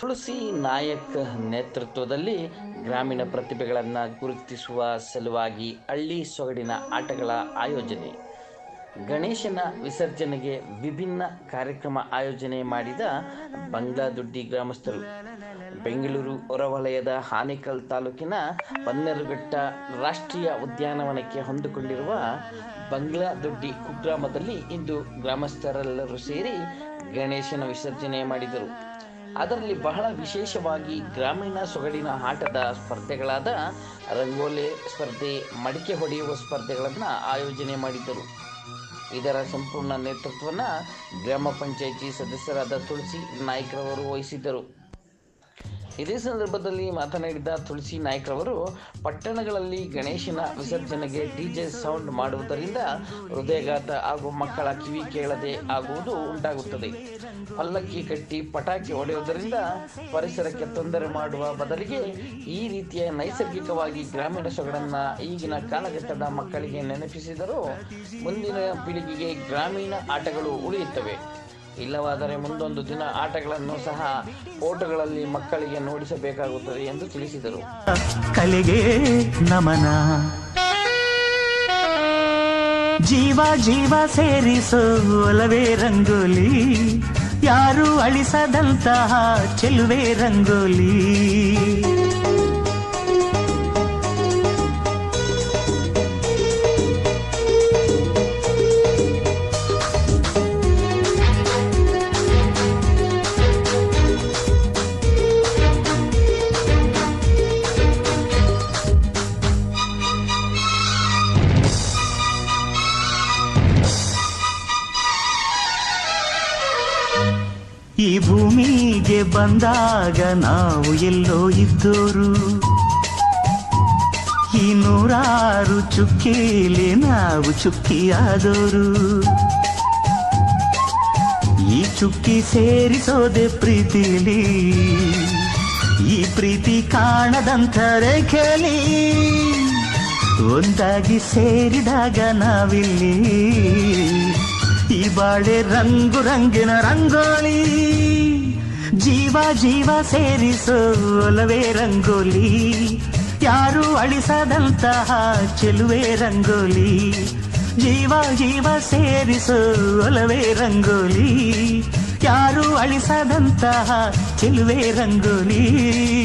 ತುಳಸಿ ನಾಯಕ್ ನೇತೃತ್ವದಲ್ಲಿ ಗ್ರಾಮೀಣ ಪ್ರತಿಭೆಗಳನ್ನು ಗುರುತಿಸುವ ಸಲುವಾಗಿ ಹಳ್ಳಿ ಸೊಗಡಿನ ಆಟಗಳ ಆಯೋಜನೆ. ಗಣೇಶನ ವಿಸರ್ಜನೆಗೆ ವಿಭಿನ್ನ ಕಾರ್ಯಕ್ರಮ ಆಯೋಜನೆ ಮಾಡಿದ ಬಂಗ್ಲಾದುಡ್ಡಿ ಗ್ರಾಮಸ್ಥರು. ಬೆಂಗಳೂರು ಹೊರವಲಯದ ಹಾನಿಕಲ್ ತಾಲೂಕಿನ ಬನ್ನೇರುಘಟ್ಟ ರಾಷ್ಟ್ರೀಯ ಉದ್ಯಾನವನಕ್ಕೆ ಹೊಂದಿಕೊಂಡಿರುವ ಬಂಗ್ಲಾದೊಡ್ಡಿ ಕುಗ್ರಾಮದಲ್ಲಿ ಇಂದು ಗ್ರಾಮಸ್ಥರೆಲ್ಲರೂ ಸೇರಿ ಗಣೇಶನ ವಿಸರ್ಜನೆ ಮಾಡಿದರು. ಅದರಲ್ಲಿ ಬಹಳ ವಿಶೇಷವಾಗಿ ಗ್ರಾಮೀಣ ಸೊಗಡಿನ ಆಟದ ಸ್ಪರ್ಧೆಗಳಾದ ರಂಗೋಲಿ ಸ್ಪರ್ಧೆ, ಮಡಿಕೆ ಹೊಡೆಯುವ ಸ್ಪರ್ಧೆಗಳನ್ನು ಆಯೋಜನೆ ಮಾಡಿದ್ದರು. ಇದರ ಸಂಪೂರ್ಣ ನೇತೃತ್ವವನ್ನು ಗ್ರಾಮ ಪಂಚಾಯಿತಿ ಸದಸ್ಯರಾದ ತುಳಸಿ ನಾಯ್ಕರವರು ವಹಿಸಿದ್ದರು. ಇದೇ ಸಂದರ್ಭದಲ್ಲಿ ಮಾತನಾಡಿದ ತುಳಸಿ ನಾಯ್ಕರವರು, ಪಟ್ಟಣಗಳಲ್ಲಿ ಗಣೇಶನ ವಿಸರ್ಜನೆಗೆ ಡಿಜೆ ಸೌಂಡ್ ಮಾಡುವುದರಿಂದ ಹೃದಯಘಾತ ಹಾಗೂ ಮಕ್ಕಳ ಕಿವಿ ಕೇಳದೆ ಆಗುವುದು ಉಂಟಾಗುತ್ತದೆ. ಪಲ್ಲಕ್ಕಿ ಕಟ್ಟಿ ಪಟಾಕಿ ಹೊಡೆಯುವುದರಿಂದ ಪರಿಸರಕ್ಕೆ ತೊಂದರೆ ಮಾಡುವ ಬದಲಿಗೆ ಈ ರೀತಿಯ ನೈಸರ್ಗಿಕವಾಗಿ ಗ್ರಾಮೀಣ ಸೊಗಡನ್ನು ಈಗಿನ ಕಾಲಘಟ್ಟದ ಮಕ್ಕಳಿಗೆ ನೆನಪಿಸಿದರೂ ಮುಂದಿನ ಪೀಳಿಗೆಗೆ ಗ್ರಾಮೀಣ ಆಟಗಳು ಉಳಿಯುತ್ತವೆ. ಇಲ್ಲವಾದರೆ ಮುಂದೊಂದು ದಿನ ಆಟಗಳನ್ನು ಸಹ ಓಟಗಳಲ್ಲಿ ಮಕ್ಕಳಿಗೆ ನೋಡಿಸಬೇಕಾಗುತ್ತದೆ ಎಂದು ತಿಳಿಸಿದರು. ಕಲೆಗೆ ನಮನ. ಜೀವ ಜೀವ ಸೇರಿಸೋಲವೇ ರಂಗೋಲಿ. ಯಾರು ಅಳಿಸದಂತಹ ಚೆಲುವೆ ರಂಗೋಲಿ. ಈ ಭೂಮಿಗೆ ಬಂದಾಗ ನಾವು ಎಲ್ಲೋ ಇದ್ದೋರು. ಈ ನೂರಾರು ಚುಕ್ಕಿಲಿ ನಾವು ಚುಕ್ಕಿಯಾದೋರು. ಈ ಚುಕ್ಕಿ ಸೇರಿಸೋದೆ ಪ್ರೀತಿಲಿ. ಈ ಪ್ರೀತಿ ಕಾಣದಂತರೆ ಕೇಳಿ ಒಂದಾಗಿ ಸೇರಿದಾಗ ನಾವಿಲ್ಲಿ ಈ ಬಾಳೆ ರಂಗು ರಂಗಿನ ರಂಗೋಲಿ, ಜೀವ ಜೀವ ಸೇರಿಸೋಲವೇ ರಂಗೋಲಿ. ಯಾರು ಅಳಿಸದಂತಹ ಚೆಲುವೆ ರಂಗೋಲಿ, ಜೀವ ಜೀವ ಸೇರಿಸೋಲವೇ ರಂಗೋಲಿ. ಯಾರು ಅಳಿಸದಂತಹ ಚೆಲುವೆ ರಂಗೋಲಿ.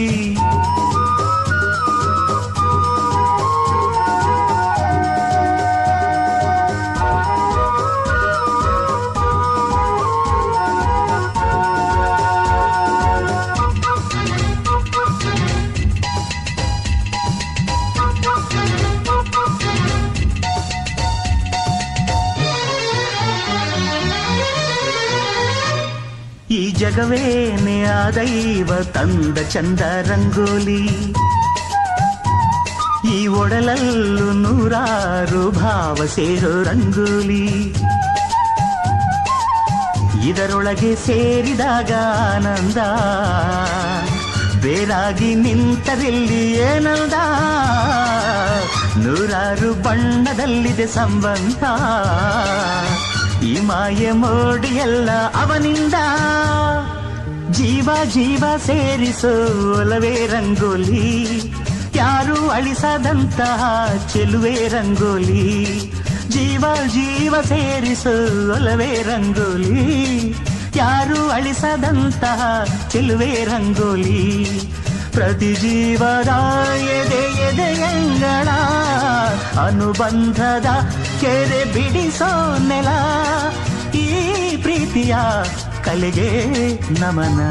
ಜಗವೇನೆ ಆ ದೈವ ತಂದ ಚಂದ ರಂಗೋಲಿ ಈ ಒಡಲಲ್ಲೂ ನೂರಾರು ಭಾವ ಸೇರೋ ರಂಗೋಲಿ. ಇದರೊಳಗೆ ಸೇರಿದಾಗ ಆನಂದ. ಬೇರಾಗಿ ನಿಂತರಲ್ಲಿ ಏನಂದ. ನೂರಾರು ಬಣ್ಣದಲ್ಲಿದೆ ಸಂಬಂಧ. ಈ ಮಾಯೆ ಮೋಡಿಯಲ್ಲ ಅವನಿಂದ. ಜೀವ ಜೀವ ಸೇರಿಸೋ ಒಲವೇ ರಂಗೋಲಿ. ಯಾರು ಅಳಿಸದಂತಹ ಚೆಲುವೆ ರಂಗೋಲಿ. ಜೀವ ಜೀವ ಸೇರಿಸೋ ಒಲವೇ ರಂಗೋಲಿ. ಯಾರು ಅಳಿಸದಂತಹ ಚೆಲುವೆ ರಂಗೋಲಿ. ಪ್ರತಿ ಜೀವದ ಎದೆ ಎದೆಯಂಗಳ ಅನುಬಂಧದ ಕೆರೆ ಬಿಡಿಸೋ ನೆಲ. ಕಲೆಗೆ ನಮನ.